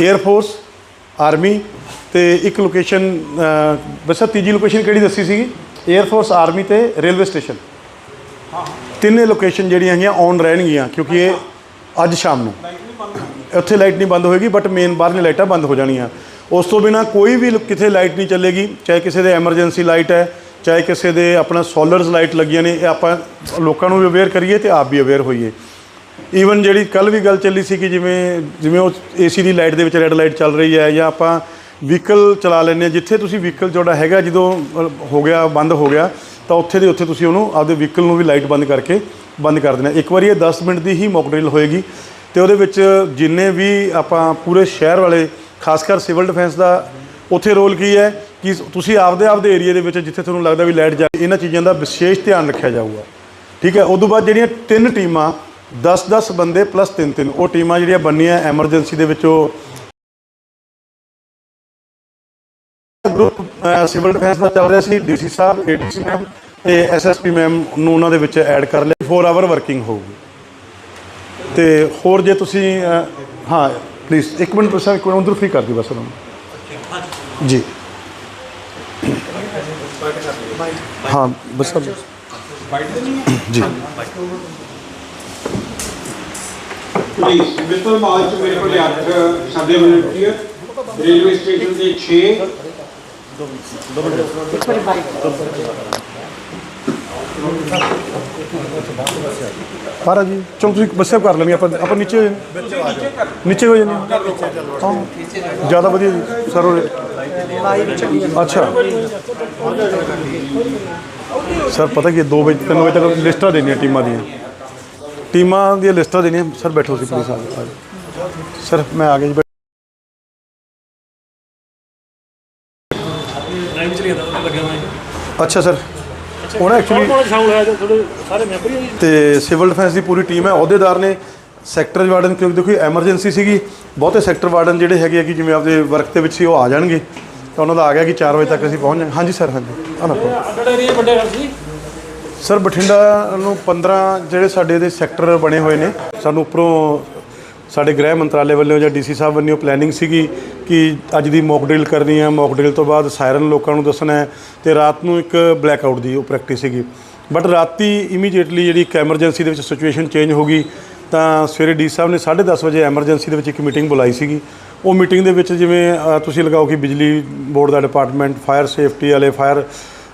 Air force army ਤੇ ਇੱਕ location ਬਸ ਤੀਜੀ ਲੋਕੇਸ਼ਨ ਕਿਹੜੀ ਦੱਸੀ ਸੀਗੀ? 에ਅਰ ਫੋਰਸ ਆਰਮੀ ਤੇ ਰੇਲਵੇ ਸਟੇਸ਼ਨ ਤਿੰਨੇ ਲੋਕੇਸ਼ਨ ਜਿਹੜੀਆਂ ਹੈਗੀਆਂ ਔਨ ਰਹਿਣਗੀਆਂ ਕਿਉਂਕਿ ਇਹ ਅੱਜ ਸ਼ਾਮ ਨੂੰ। ਉੱਥੇ ਲਾਈਟ ਨਹੀਂ ਬੰਦ ਹੋਏਗੀ ਬਟ ਮੇਨ ਬਾਹਰਲੀ ਲਾਈਟਾਂ ਬੰਦ ਹੋ ਜਾਣੀਆਂ। ਉਸ ਤੋਂ ਬਿਨਾ ਕੋਈ ਵੀ ਕਿਥੇ ਲਾਈਟ ਨਹੀਂ ਚੱਲੇਗੀ, ਚਾਹੇ ਕਿਸੇ ਦੇ ਐਮਰਜੈਂਸੀ ਲਾਈਟ ਹੈ, ਚਾਹੇ ਕਿਸੇ ਦੇ ਆਪਣਾ ਸੋਲਰਸ ਲਾਈਟ ਲੱਗੀਆਂ ਨੇ, ਇਹ ਆਪਾਂ ਲੋਕਾਂ ਨੂੰ ਵੀ ਅਵੇਅਰ ਕਰੀਏ ਤੇ ਆਪ ਵੀ ਅਵੇਅਰ ਹੋਈਏ। ਈਵਨ ਜਿਹੜੀ ਕੱਲ ਵੀ ਗੱਲ ਚੱਲੀ ਸੀ ਕਿ ਜਿਵੇਂ ਜਿਵੇਂ ਉਹ ਏਸੀ ਦੀ ਲਾਈਟ ਦੇ ਵਿੱਚ ਰੈੱਡ ਲਾਈਟ ਚੱਲ ਰਹੀ ਹੈ ਜਾਂ ਆਪਾਂ ਵਹੀਕਲ ਚਲਾ ਲੈਂਦੇ ਹਾਂ, ਜਿੱਥੇ ਤੁਸੀਂ ਵਹੀਕਲ ਤੁਹਾਡਾ ਹੈਗਾ, ਜਦੋਂ ਹੋ ਗਿਆ, ਬੰਦ ਹੋ ਗਿਆ, ਤਾਂ ਉੱਥੇ ਦੇ ਉੱਥੇ ਤੁਸੀਂ ਉਹਨੂੰ ਆਪਦੇ ਵਹੀਕਲ ਨੂੰ ਵੀ ਲਾਈਟ ਬੰਦ ਕਰਕੇ ਬੰਦ ਕਰ ਦੇਣਾ ਇੱਕ ਵਾਰੀ ਇਹ 10 ਮਿੰਟ ਦੀ ਹੀ ਮੌਕ ਡਰਿਲ ਹੋਏਗੀ ਤੇ ਉਹਦੇ ਵਿੱਚ ਜਿੰਨੇ ਵੀ ਆਪਾਂ ਪੂਰੇ ਸ਼ਹਿਰ ਵਾਲੇ, ਖਾਸ ਕਰ ਸਿਵਲ ਡਿਫੈਂਸ ਦਾ, ਉੱਥੇ ਰੋਲ ਕੀ ਹੈ ਕਿ ਤੁਸੀਂ ਆਪਦੇ ਆਪਦੇ ਏਰੀਆ ਦੇ ਵਿੱਚ ਜਿੱਥੇ ਤੁਹਾਨੂੰ ਲੱਗਦਾ ਵੀ ਲਾਈਟ ਜਾ ਇਹਨਾਂ ਚੀਜ਼ਾਂ ਦਾ ਵਿਸ਼ੇਸ਼ ਧਿਆਨ ਰੱਖਿਆ ਜਾਊਗਾ। ਠੀਕ ਹੈ ਉਸ ਤੋਂ ਬਾਅਦ ਜਿਹੜੀਆਂ ਤਿੰਨ ਟੀਮਾਂ 10-10 ਬੰਦੇ ਪਲੱਸ 3-3 ਉਹ ਟੀਮਾਂ ਜਿਹੜੀਆਂ ਬਣਨੀਆਂ ਐਮਰਜੈਂਸੀ ਦੇ ਵਿੱਚ ਉਹ ਗਰੁੱਪ ਸਿਵਲ ਡਿਫੈਂਸ ਦਾ ਚੱਲ ਰਿਹਾ ਸੀ ਡੀਸੀ ਸਾਹਿਬ ਏਡੀਸੀ ਮੈਮ ਤੇ ਐਸਐਸਪੀ ਮੈਮ ਨੂੰ ਉਹਨਾਂ ਦੇ ਵਿੱਚ ਐਡ ਕਰ ਲਿਆ। 4 ਆਵਰ ਵਰਕਿੰਗ ਹੋਊਗੀ। ਤੇ ਹੋਰ ਜੇ ਤੁਸੀਂ ਹਾਂ ਪਲੀਜ਼ ਇੱਕ ਮਿੰਟ ਤੁਸੀਂ ਇੱਕ ਮਿੰਟ ਉਧਰ ਫ੍ਰੀ ਕਰ ਦਿਓ ਬਸ ਉਹਨਾਂ ਜੀ। ਹਾਂ ਬਸ ਸਰ। ਜੀ। ਪੁਲਿਸ ਮਿੱਤਲ ਮਾਲ ਚ ਮੇਰੇ ਕੋਲ 8 ਸਾਡੇ ਵਲੰਟੀਅਰ ਰੇਲਵੇ ਸਟੇਸ਼ਨ ਦੇ 6 ਪਾਰਾ ਜੀ, ਚਲੋ ਤੁਸੀਂ ਬੱਸੇ ਕਰ ਲੈਣੀ, ਆਪਾਂ ਆਪਾਂ ਨੀਚੇ ਹੋ ਜਾਂਦੇ ਨੀਚੇ ਹੋ ਜਾਂਦੇ ਹਾਂ ਜ਼ਿਆਦਾ ਵਧੀਆ ਜੀ, ਸਰ ਅੱਛਾ। ਸਰ, ਪਤਾ ਕੀ 2 ਵਜੇ 3 ਵਜੇ ਤੱਕ ਲਿਸਟਾਂ ਦੇਣੀਆਂ ਟੀਮਾਂ ਦੀਆਂ। ਟੀਮਾਂ ਦੀਆਂ ਲਿਸਟਾਂ ਦੇਣੀਆਂ। ਸਰ ਬੈਠੋ ਸੀ ਪਲੀਜ਼ ਆ ਜਾਓ। ਸਰ ਮੈਂ ਆ ਗਿਆ ਜੀ ਲਾਈਵ ਚ ਲੱਗਿਆ ਹੋਇਆ ਅੱਛਾ ਸਰ। ਉਹ ਨਾ ਐਕਚੁਅਲੀ ਕੌਣ ਸ਼ਾਮਲ ਹੋਇਆ ਤੁਹਾਡੇ ਸਾਰੇ ਮੈਂਬਰ ਹੀ ਆ ਜੀ। ਤੇ ਸਿਵਲ ਡਿਫੈਂਸ ਦੀ ਪੂਰੀ ਟੀਮ ਹੈ ਅਹੁਦੇਦਾਰ ਨੇ। ਸੈਕਟਰ ਵਾਰਡਨ ਕਿਉਂਕਿ ਦੇਖੋ ਐਮਰਜੈਂਸੀ ਸੀਗੀ। ਬਹੁਤੇ ਸੈਕਟਰ ਵਾਰਡਨ ਜਿਹੜੇ ਹੈਗੇ ਆ ਕਿ ਜਿਵੇਂ ਆਪਦੇ ਵਰਕ ਦੇ ਵਿੱਚ ਸੀ ਉਹ ਆ ਜਾਣਗੇ। ਤਾਂ ਉਹਨਾਂ ਦਾ ਆ ਗਿਆ ਕਿ 4 ਵਜੇ ਤੱਕ ਅਸੀਂ ਪਹੁੰਚ ਜਾਵਾਂਗੇ। ਹਾਂਜੀ ਸਰ ਹਾਂਜੀ। ਆ ਨਾ ਅੱਡ ਏਰੀਆ ਵੱਡੇ ਘਰ ਸੀ। ਸਰ, ਬਠਿੰਡਾ ਨੂੰ 15 ਜਿਹੜੇ ਸਾਡੇ ਦੇ ਸੈਕਟਰ ਬਣੇ ਹੋਏ ਨੇ, ਸਾਨੂੰ ਉੱਪਰੋਂ ਸਾਡੇ ਗ੍ਰਹਿ ਮੰਤਰਾਲੇ ਵੱਲੋਂ ਜਾਂ ਡੀਸੀ ਸਾਹਿਬ ਵੱਲੋਂ ਪਲੈਨਿੰਗ ਸੀਗੀ ਕਿ ਅੱਜ ਦੀ ਮੌਕ ਡਰਿਲ ਕਰਨੀ ਹੈ ਮੌਕ ਡਰਿਲ ਤੋਂ ਬਾਅਦ ਸਾਇਰਨ ਲੋਕਾਂ ਨੂੰ ਦੱਸਣਾ ਹੈ ਤੇ ਰਾਤ ਨੂੰ ਇੱਕ ਬਲੈਕ ਆਊਟ ਦੀ ਉਹ ਪ੍ਰੈਕਟਿਸ ਸੀਗੀ। ਬਟ ਰਾਤੀ ਇਮੀਡੀਏਟਲੀ ਜਿਹੜੀ ਇੱਕ ਐਮਰਜੈਂਸੀ ਦੇ ਵਿੱਚ ਸਿਚੁਏਸ਼ਨ ਚੇਂਜ ਹੋ ਗਈ, ਤਾਂ ਸਵੇਰੇ ਡੀ ਸਾਹਿਬ ਨੇ 10:30 ਵਜੇ ਐਮਰਜੈਂਸੀ ਦੇ ਵਿੱਚ ਇੱਕ ਮੀਟਿੰਗ ਬੁਲਾਈ ਸੀਗੀ। ਉਹ ਮੀਟਿੰਗ ਦੇ ਵਿੱਚ ਜਿਵੇਂ ਤੁਸੀਂ ਲਗਾਓ ਕਿ ਬਿਜਲੀ ਬੋਰਡ ਦਾ ਡਿਪਾਰਟਮੈਂਟ ਫਾਇਰ ਸੇਫਟੀ ਵਾਲੇ ਫਾਇਰ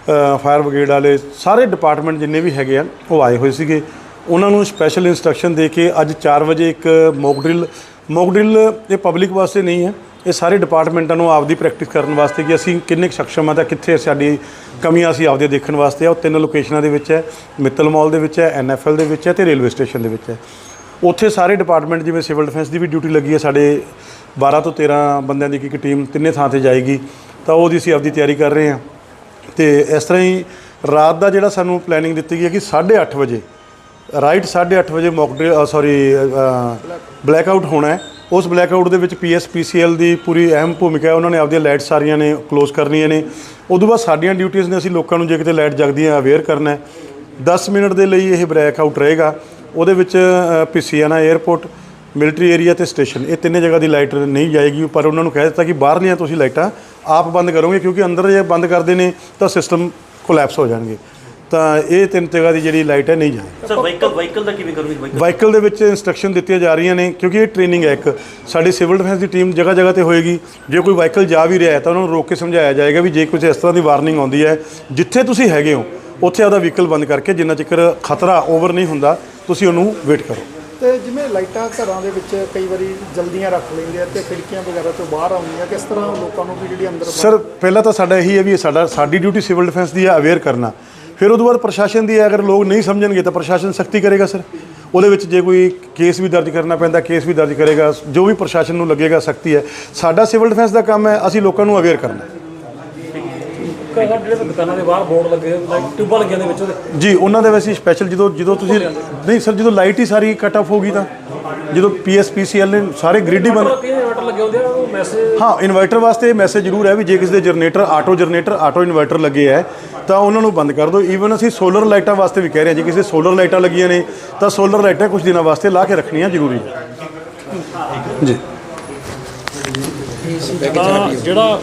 ਫਾਇਰ ਬ੍ਰਿਗੇਡ ਵਾਲੇ ਸਾਰੇ ਡਿਪਾਰਟਮੈਂਟ ਜਿੰਨੇ ਵੀ ਹੈਗੇ ਆ, ਉਹ ਆਏ ਹੋਏ ਸੀਗੇ। ਉਹਨਾਂ ਨੂੰ ਸਪੈਸ਼ਲ ਇਨਸਟਰਕਸ਼ਨ ਦੇ ਕੇ ਅੱਜ 4 ਵਜੇ ਇੱਕ ਮੌਕ ਡਰਿਲ ਮੌਕ ਡਰਿਲ ਇਹ ਪਬਲਿਕ ਵਾਸਤੇ ਨਹੀਂ ਹੈ, ਇਹ ਸਾਰੇ ਡਿਪਾਰਟਮੈਂਟਾਂ ਨੂੰ ਆਪਦੀ ਪ੍ਰੈਕਟਿਸ ਕਰਨ ਵਾਸਤੇ ਕਿ ਅਸੀਂ ਕਿੰਨੇ ਕੁ ਸક્ષਮ ਆ ਤਾਂ ਕਿੱਥੇ ਸਾਡੀ ਕਮੀਆਂ ਅਸੀਂ ਆਪਦੇ ਦੇਖਣ ਵਾਸਤੇ ਆ। ਉਹ ਤਿੰਨ ਲੋਕੇਸ਼ਨਾਂ ਦੇ ਵਿੱਚ ਹੈ, ਮਿੱਤਲ ਮਾਲ ਦੇ ਵਿੱਚ ਹੈ ਐਨਐਫਐਲ ਦੇ ਵਿੱਚ ਹੈ ਤੇ ਰੇਲਵੇ ਸਟੇਸ਼ਨ ਦੇ ਵਿੱਚ ਹੈ। ਉੱਥੇ ਸਾਰੇ ਡਿਪਾਰਟਮੈਂਟ ਜਿਵੇਂ ਸਿਵਲ ਡਿਫੈਂਸ ਦੀ ਵੀ ਡਿਊਟੀ ਲੱਗੀ ਹੈ, ਸਾਡੇ 12 ਤੋਂ 13 ਬੰਦਿਆਂ ਦੀ ਇੱਕ ਟੀਮ ਤਿੰਨੇ ਥਾਂ ਤੇ ਜਾਏਗੀ, ਤਾਂ ਉਹਦੀ ਅਸੀਂ ਆਪਦੀ ਤਿਆਰੀ ਕਰ ਰਹੇ ਹਾਂ। ਤੇ ਇਸ ਤਰ੍ਹਾਂ ਹੀ ਰਾਤ ਦਾ ਜਿਹੜਾ ਸਾਨੂੰ ਪਲੈਨਿੰਗ ਦਿੱਤੀ ਗਈ ਹੈ ਕਿ 8:30 ਵਜੇ ਰਾਈਟ 8:30 ਵਜੇ ਮੌਕ ਸੌਰੀ ਬਲੈਕ ਆਊਟ ਹੋਣਾ ਹੈ। ਉਸ ਬਲੈਕ ਆਊਟ ਦੇ ਵਿੱਚ ਪੀਐਸਪੀਸੀਐਲ ਦੀ ਪੂਰੀ ਅਹਿਮ ਭੂਮਿਕਾ ਹੈ। ਉਹਨਾਂ ਨੇ ਆਪਦੀਆਂ ਲਾਈਟ ਸਾਰੀਆਂ ਨੇ ਕਲੋਜ਼ ਕਰਨੀਆਂ ਨੇ। ਉਦੋਂ ਬਾਅਦ ਸਾਡੀਆਂ ਡਿਊਟੀਆਂ ਨੇ ਅਸੀਂ ਲੋਕਾਂ ਨੂੰ ਜੇ ਕਿਤੇ ਲਾਈਟ ਜਗਦੀ ਹੈ ਅਵੇਅਰ ਕਰਨਾ ਹੈ। 10 ਮਿੰਟ ਦੇ ਲਈ ਇਹ ਬਲੈਕ ਆਊਟ ਰਹੇਗਾ। ਉਹਦੇ ਵਿੱਚ ਪਿਸੀਆਨਾ 에ਅਰਪੋਰਟ ਮਿਲਟਰੀ ਏਰੀਆ ਤੇ ਸਟੇਸ਼ਨ। ਇਹ ਤਿੰਨੇ ਜਗ੍ਹਾ ਦੀ ਲਾਈਟ ਨਹੀਂ ਜਾਏਗੀ ਪਰ ਉਹਨਾਂ ਨੂੰ ਕਹਿ ਦਿੱਤਾ ਕਿ ਬਾਹਰਲੀਆਂ ਤੁਸੀਂ ਲਾਈਟਾਂ ਆਪ ਬੰਦ ਕਰੋਗੇ ਕਿਉਂਕਿ ਅੰਦਰ ਜੇ ਬੰਦ ਕਰਦੇ ਨੇ ਤਾਂ ਸਿਸਟਮ ਕੋਲੈਪਸ ਹੋ ਜਾਣਗੇ। ਤਾਂ ਇਹ ਤਿੰਨ ਜਗ੍ਹਾ ਦੀ ਜਿਹੜੀ ਲਾਈਟ ਹੈ ਨਹੀਂ ਜਾਏਗੀ। ਸਰ ਵਾਹੀਕਲ ਵਾਹੀਕਲ ਦਾ ਕਿਵੇਂ ਕਰੋਗੇ? ਵਾਹੀਕਲ ਵਾਹੀਕਲ ਦੇ ਵਿੱਚ ਇਨਸਟਰਕਸ਼ਨ ਦਿੱਤੀਆਂ ਜਾ ਰਹੀਆਂ ਨੇ ਕਿਉਂਕਿ ਇਹ ਟ੍ਰੇਨਿੰਗ ਹੈ ਇੱਕ। ਸਾਡੀ ਸਿਵਲ ਡਿਫੈਂਸ ਦੀ ਟੀਮ ਜਗ੍ਹਾ ਜਗ੍ਹਾ ਤੇ ਹੋਏਗੀ। ਜੇ ਕੋਈ ਵਾਹੀਕਲ ਜਾ ਵੀ ਰਿਹਾ ਹੈ ਤਾਂ ਉਹਨਾਂ ਨੂੰ ਰੋਕ ਕੇ ਸਮਝਾਇਆ ਜਾਏਗਾ ਵੀ ਜੇ ਕੁਝ ਇਸ ਤਰ੍ਹਾਂ ਦੀ ਵਾਰਨਿੰਗ ਆਉਂਦੀ ਹੈ ਜਿੱਥੇ ਤੁਸੀਂ ਹੈਗੇ ਹੋ ਉੱਥੇ ਆਪਦਾ ਵਹੀਕਲ ਬੰਦ ਕਰਕੇ ਜਿੰਨਾ ਚਿਰ ਖਤਰਾ ਓਵਰ ਨਹੀਂ ਹੁੰਦਾ ਤੁਸੀਂ ਉਹਨੂੰ ਵੇਟ ਕਰੋ। ਤੇ ਜਿਵੇਂ ਲਾਈਟਾਂ ਘਰਾਂ ਦੇ ਵਿੱਚ ਕਈ ਵਾਰੀ ਜਲਦੀਆਂ ਰੱਖ ਲੈਂਦੇ ਆ ਤੇ ਖਿੜਕੀਆਂ ਵਗੈਰਾ ਤੋਂ ਬਾਹਰ ਆਉਂਦੀਆਂ, ਕਿਸ ਤਰ੍ਹਾਂ ਲੋਕਾਂ ਨੂੰ ਵੀ ਜਿਹੜੀ ਅੰਦਰ ਸਰ, ਪਹਿਲਾਂ ਤਾਂ ਸਾਡਾ ਇਹੀ ਹੈ ਵੀ ਸਾਡਾ, ਸਾਡੀ ਡਿਊਟੀ ਸਿਵਲ ਡਿਫੈਂਸ ਦੀ ਹੈ ਅਵੇਅਰ ਕਰਨਾ। ਫਿਰ ਉਦੋਂ ਬਾਅਦ ਪ੍ਰਸ਼ਾਸਨ ਦੀ ਹੈ, ਅਗਰ ਲੋਕ ਨਹੀਂ ਸਮਝਣਗੇ ਤਾਂ ਪ੍ਰਸ਼ਾਸਨ ਸਖਤੀ ਕਰੇਗਾ, ਸਰ। ਉਹਦੇ ਵਿੱਚ ਜੇ ਕੋਈ ਕੇਸ ਵੀ ਦਰਜ ਕਰਨਾ ਪੈਂਦਾ ਕੇਸ ਵੀ ਦਰਜ ਕਰੇਗਾ, ਜੋ ਵੀ ਪ੍ਰਸ਼ਾਸਨ ਨੂੰ ਲੱਗੇਗਾ, ਸਖਤੀ ਹੈ। ਸਾਡਾ ਸਿਵਲ ਡਿਫੈਂਸ ਦਾ ਕੰਮ ਹੈ, ਅਸੀਂ ਲੋਕਾਂ ਨੂੰ ਅਵੇਅਰ ਕਰਨਾ। ਜਿਹੜੇ ਦੁਕਾਨਾਂ ਦੇ ਬਾਹਰ ਬੋਰਡ ਲੱਗੇ ਲਾਈਕ ਟਿਊਬਾਂ ਲੱਗੀਆਂ ਦੇ ਵਿੱਚ ਉਹਦੇ। ਜੀ ਉਹਨਾਂ ਦੇ ਵੈਸੇ ਸਪੈਸ਼ਲ ਜਦੋਂ ਜਦੋਂ ਤੁਸੀਂ ਨਹੀਂ ਸਰ ਜਦੋਂ ਲਾਈਟ ਹੀ ਸਾਰੀ ਕੱਟ ਆਫ ਹੋ ਗਈ ਤਾਂ ਜਦੋਂ ਪੀਐਸਪੀਸੀਐਲ ਨੇ ਸਾਰੇ ਗ੍ਰਿਡ ਹੀ ਬੰਦ ਕਈ ਇਨਵਰਟਰ ਲੱਗੇ ਹੁੰਦੇ ਆ ਉਹ ਮੈਸੇਜ ਹਾਂ ਇਨਵਰਟਰ ਵਾਸਤੇ ਮੈਸੇਜ ਜ਼ਰੂਰ ਹੈ ਵੀ ਜੇ ਕਿਸੇ ਦੇ generator auto generator auto inverter ਲੱਗੇ ਹੈ ਤਾਂ ਉਹਨਾਂ ਨੂੰ ਬੰਦ ਕਰ ਦਿਓ। ਈਵਨ ਅਸੀਂ ਸੋਲਰ ਲਾਈਟਾਂ ਵਾਸਤੇ ਵੀ ਕਹਿ ਰਹੇ ਹਾਂ ਜੇ ਕਿਸੇ ਸੋਲਰ ਲਾਈਟਾਂ ਲੱਗੀਆਂ ਨੇ ਤਾਂ ਸੋਲਰ ਲਾਈਟਾਂ ਕੁਝ ਦਿਨਾਂ ਵਾਸਤੇ ਲਾ ਕੇ ਰੱਖਣੀਆਂ ਜ਼ਰੂਰੀ ਜੀ। ਤਾਂ ਜਿਹੜਾ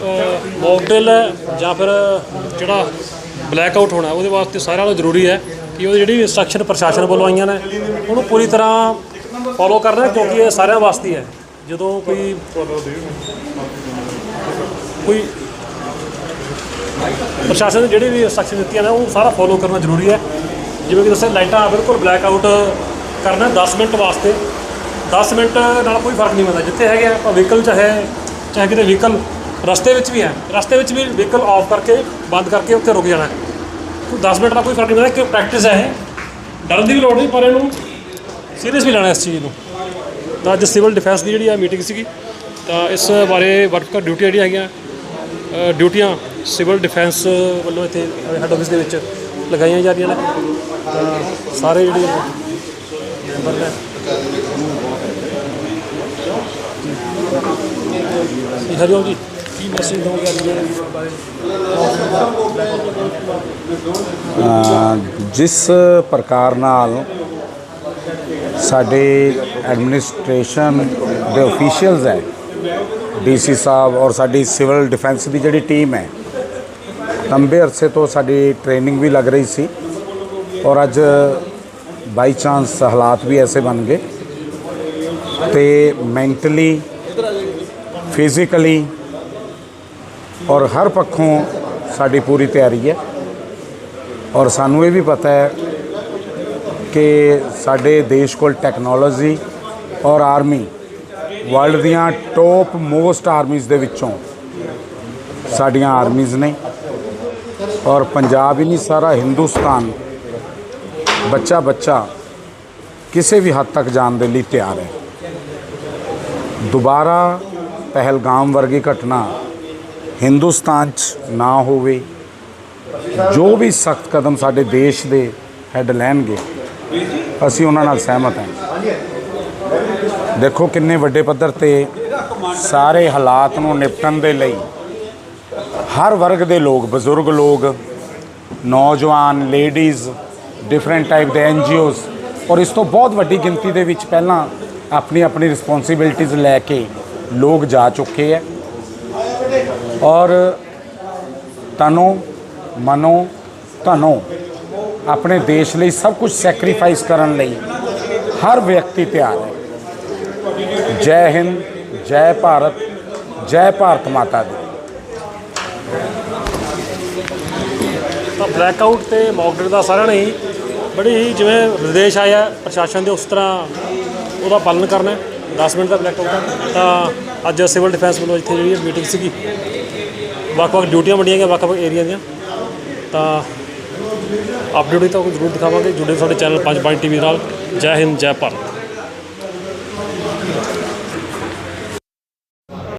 ਮੌਕਟੇਲ ਹੈ ਜਾਂ ਫਿਰ ਜਿਹੜਾ ਬਲੈਕ ਆਊਟ ਹੋਣਾ, ਉਹਦੇ ਵਾਸਤੇ ਸਾਰਿਆਂ ਨੂੰ ਜ਼ਰੂਰੀ ਹੈ ਕਿ ਉਹ ਜਿਹੜੀ ਇੰਸਟਰਕਸ਼ਨ ਪ੍ਰਸ਼ਾਸਨ ਵੱਲੋਂ ਆਈਆਂ ਨੇ, ਉਹਨੂੰ ਪੂਰੀ ਤਰ੍ਹਾਂ ਫੋਲੋ ਕਰਨਾ ਕਿਉਂਕਿ ਇਹ ਸਾਰਿਆਂ ਵਾਸਤੇ ਹੈ ਜਦੋਂ ਕੋਈ ਕੋਈ ਪ੍ਰਸ਼ਾਸਨ ਨੇ ਜਿਹੜੀ ਵੀ ਇੰਸਟਰਕਸ਼ਨ ਦਿੱਤੀਆਂ ਨੇ, ਉਹ ਸਾਰਾ ਫੋਲੋ ਕਰਨਾ ਜ਼ਰੂਰੀ ਹੈ। ਜਿਵੇਂ ਕਿ ਦੱਸਿਆ, ਲਾਈਟਾਂ ਬਿਲਕੁਲ ਬਲੈਕ ਆਊਟ ਕਰਨਾ 10 ਮਿੰਟ ਵਾਸਤੇ। 10 ਮਿੰਟ ਨਾਲ ਕੋਈ ਫ਼ਰਕ ਨਹੀਂ ਪੈਂਦਾ। ਜਿੱਥੇ ਹੈਗੇ ਆਪਾਂ ਵਹੀਕਲ ਚਾਹੇ ਚਾਹੇ ਕਿਤੇ ਵਹੀਕਲ ਰਸਤੇ ਵਿੱਚ ਵੀ ਹੈ, ਰਸਤੇ ਵਿੱਚ ਵੀ ਵਹੀਕਲ ਆਫ ਕਰਕੇ, ਬੰਦ ਕਰਕੇ ਉੱਥੇ ਰੁਕ ਜਾਣਾ ਹੈ। ਕੋਈ 10 ਮਿੰਟ ਦਾ ਕੋਈ ਫ਼ਰਕ ਨਹੀਂ ਪੈਂਦਾ ਕਿ ਪ੍ਰੈਕਟਿਸ ਹੈ ਇਹ। ਡਰਨ ਦੀ ਵੀ ਲੋੜ ਨਹੀਂ, ਪਰ ਇਹਨੂੰ ਸੀਰੀਅਸ ਵੀ ਲੈਣਾ ਇਸ ਚੀਜ਼ ਨੂੰ। ਤਾਂ ਅੱਜ ਸਿਵਲ ਡਿਫੈਂਸ ਦੀ ਜਿਹੜੀ ਆ ਮੀਟਿੰਗ ਸੀਗੀ, ਤਾਂ ਇਸ ਬਾਰੇ ਵਰਕਰ ਡਿਊਟੀ ਜਿਹੜੀਆਂ ਹੈਗੀਆਂ ਡਿਊਟੀਆਂ ਸਿਵਲ ਡਿਫੈਂਸ ਵੱਲੋਂ ਇੱਥੇ ਹੈੱਡ ਆਫਿਸ ਦੇ ਵਿੱਚ ਲਗਾਈਆਂ ਜਾ ਰਹੀਆਂ ਨੇ। ਸਾਰੇ ਜਿਹੜੇ ਮੈਂਬਰ ਨੇ ਹਰਿਓਮ ਜੀ। ਕੀ ਮੈਸੇਜ ਦੋਗੇ ਅੱਜ ਦੇ ਅ, ਜਿਸ ਪ੍ਰਕਾਰ ਨਾਲ ਸਾਡੇ ਐਡਮਿਨਿਸਟ੍ਰੇਸ਼ਨ ਦੇ ਅਫੀਸ਼ੀਅਲਸ ਹੈ ਡੀਸੀ ਸਾਹਿਬ ਔਰ ਸਾਡੀ ਸਿਵਲ ਡਿਫੈਂਸ ਦੀ ਜਿਹੜੀ ਟੀਮ ਹੈ ਲੰਬੇ ਅਰਸੇ ਤੋਂ ਸਾਡੀ ਟ੍ਰੇਨਿੰਗ ਵੀ ਲੱਗ ਰਹੀ ਸੀ ਔਰ ਅੱਜ ਬਾਈ ਚਾਂਸ ਹਾਲਾਤ ਵੀ ਐਸੇ ਬਣ ਗਏ ਤੇ ਮੈਂਟਲੀ ਫਿਜ਼ੀਕਲੀ ਔਰ ਹਰ ਪੱਖੋਂ ਸਾਡੀ ਪੂਰੀ ਤਿਆਰੀ ਹੈ। ਔਰ ਸਾਨੂੰ ਇਹ ਵੀ ਪਤਾ ਹੈ ਕਿ ਸਾਡੇ ਦੇਸ਼ ਕੋਲ ਟੈਕਨੋਲੋਜੀ ਔਰ ਆਰਮੀ ਵਰਲਡ ਦੀਆਂ ਟੌਪ ਮੋਸਟ ਆਰਮੀਜ਼ ਦੇ ਵਿੱਚੋਂ ਸਾਡੀਆਂ ਆਰਮੀਜ਼ ਨੇ। ਔਰ ਪੰਜਾਬ ਹੀ ਨਹੀਂ, ਸਾਰਾ ਹਿੰਦੁਸਤਾਨ ਬੱਚਾ ਬੱਚਾ ਕਿਸੇ ਵੀ ਹੱਦ ਤੱਕ ਜਾਣ ਦੇ ਲਈ ਤਿਆਰ ਹੈ। ਦੁਬਾਰਾ ਪਹਿਲਗਾਮ ਵਰਗੀ ਘਟਨਾ ਹਿੰਦੁਸਤਾਨ 'ਚ ਨਾ ਹੋਵੇ, ਜੋ ਵੀ ਸਖਤ ਕਦਮ ਸਾਡੇ ਦੇਸ਼ ਦੇ ਹੈੱਡ ਲੈਣਗੇ, ਅਸੀਂ ਉਹਨਾਂ ਨਾਲ ਸਹਿਮਤ ਹਾਂ। ਦੇਖੋ ਕਿੰਨੇ ਵੱਡੇ ਪੱਧਰ ਤੇ ਸਾਰੇ ਹਾਲਾਤ ਨੂੰ ਨਿਪਟਣ ਦੇ ਲਈ ਹਰ ਵਰਗ ਦੇ ਲੋਕ, ਬਜ਼ੁਰਗ ਲੋਕ, ਨੌਜਵਾਨ ਲੇਡੀਜ਼ ਡਿਫਰੈਂਟ ਟਾਈਪ ਦੇ ਐਨਜੀਓਜ਼ ਔਰ ਇਸ ਤੋਂ ਬਹੁਤ ਵੱਡੀ ਗਿਣਤੀ ਦੇ ਵਿੱਚ ਪਹਿਲਾਂ ਆਪਣੀ ਆਪਣੀ ਰਿਸਪੌਂਸਿਬਿਲਟੀਜ਼ ਲੈ ਕੇ ਲੋਕ ਜਾ ਚੁੱਕੇ ਹੈ ਔਰ ਤਨੋ, ਮਨੋ, ਧਨੋ ਆਪਣੇ ਦੇਸ਼ ਲਈ ਸਭ ਕੁਝ ਸੈਕਰੀਫਾਈਸ ਕਰਨ ਲਈ ਹਰ ਵਿਅਕਤੀ ਤਿਆਰ ਹੈ ਜੈ ਹਿੰਦ, ਜੈ ਭਾਰਤ ਜੈ ਭਾਰਤ ਮਾਤਾ ਦੀ। ਤਾਂ ਬਲੈਕ ਆਊਟ ਤੇ ਮੌਕਡਰ ਦਾ ਸਾਰਿਆਂ ਨੇ ਹੀ ਬੜੀ ਹੀ ਜਿਵੇਂ ਨਿਰਦੇਸ਼ ਆਇਆ, ਪ੍ਰਸ਼ਾਸਨ ਦੇ ਉਸ ਤਰ੍ਹਾਂ ਉਹਦਾ ਪਾਲਣ ਕਰਨਾ 10 ਮਿੰਟ ਦਾ ਕਲੈਕਟ ਹੋਊਗਾ ਤਾਂ ਅੱਜ ਸਿਵਲ ਡਿਫੈਂਸ ਵੱਲੋਂ ਇੱਥੇ ਜਿਹੜੀ ਮੀਟਿੰਗ ਸੀਗੀ, ਵੱਖ-ਵੱਖ ਡਿਊਟੀਆਂ ਵੰਡੀਆਂ ਗਈਆਂ ਵੱਖ-ਵੱਖ ਏਰੀਆ ਦੀਆਂ। ਤਾਂ ਅਪਡੇਟ ਹੋਈ ਤਾਂ ਜ਼ਰੂਰ ਦਿਖਾਵਾਂਗੇ। ਜੁੜੇ ਸਾਡੇ ਚੈਨਲ 5 ਪੰਜ ਟੀਵੀ ਨਾਲ। ਜੈ ਹਿੰਦ, ਜੈ ਭਾਰਤ।